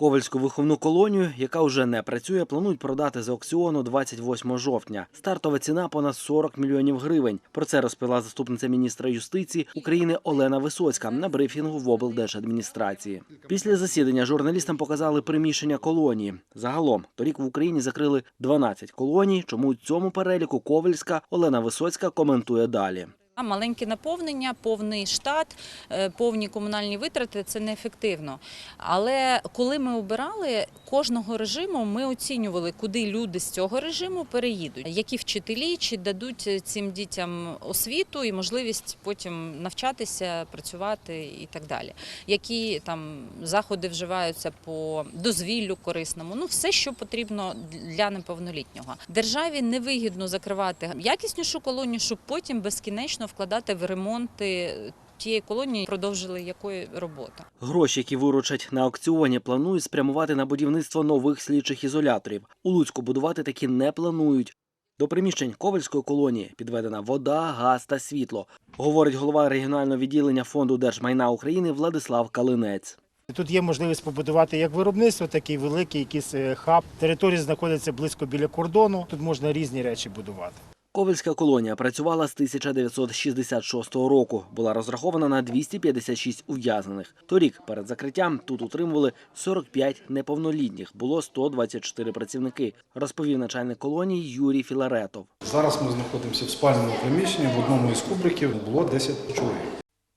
Ковальську виховну колонію, яка вже не працює, планують продати з аукціону 28 жовтня. Стартова ціна понад 40 мільйонів гривень. Про це розповіла заступниця міністра юстиції України Олена Висоцька на брифінгу в облдержадміністрації. Після засідання журналістам показали приміщення колонії. Загалом торік в Україні закрили 12 колоній. Чому у цьому переліку Ковальська Олена Висоцька коментує далі. Маленьке наповнення, повний штат, е, повні комунальні витрати це неефективно. Але коли ми обирали кожного режиму, ми оцінювали, куди люди з цього режиму переїдуть, які вчителі чи дадуть цим дітям освіту і можливість потім навчатися, працювати і так далі. Які там заходи вживаються по дозвіллю корисному, ну все, що потрібно для неповнолітнього. Державі невигідно закривати якіснішу колонію, щоб потім безкінечно вкладати в ремонти тієї колонії, продовжили якої робота. Гроші, які виручать на аукціоні, планують спрямувати на будівництво нових слідчих ізоляторів. У Луцьку будувати такі не планують. До приміщень Ковальської колонії підведена вода, газ та світло, говорить голова регіонального відділення фонду держмайна України Владислав Калинець. Тут є можливість побудувати як виробництво, так і великий якийсь е, хаб. Територія знаходиться близько біля кордону. Тут можна різні речі будувати. Ковальська колонія працювала з 1966 року. Була розрахована на 256 ув'язнених. Торік перед закриттям тут утримували 45 неповнолітніх. Було 124 працівники, розповів начальник колонії Юрій Філаретов. Зараз ми знаходимося в спальному приміщенні. В одному із кубриків було 10 чоловік.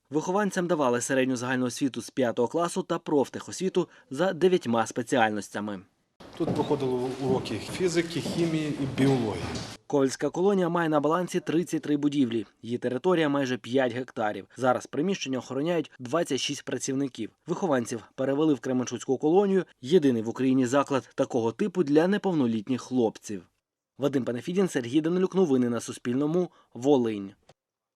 Вихованцям давали середню загальну освіту з 5 класу та профтехосвіту за дев'ятьма спеціальностями. Тут проходили уроки фізики, хімії і біології. Ковальська колонія має на балансі 33 будівлі. Її територія майже 5 гектарів. Зараз приміщення охороняють 26 працівників. Вихованців перевели в Кременчуцьку колонію. Єдиний в Україні заклад такого типу для неповнолітніх хлопців. Вадим Панафідін, Сергій Данилюк. Новини на Суспільному. Волинь.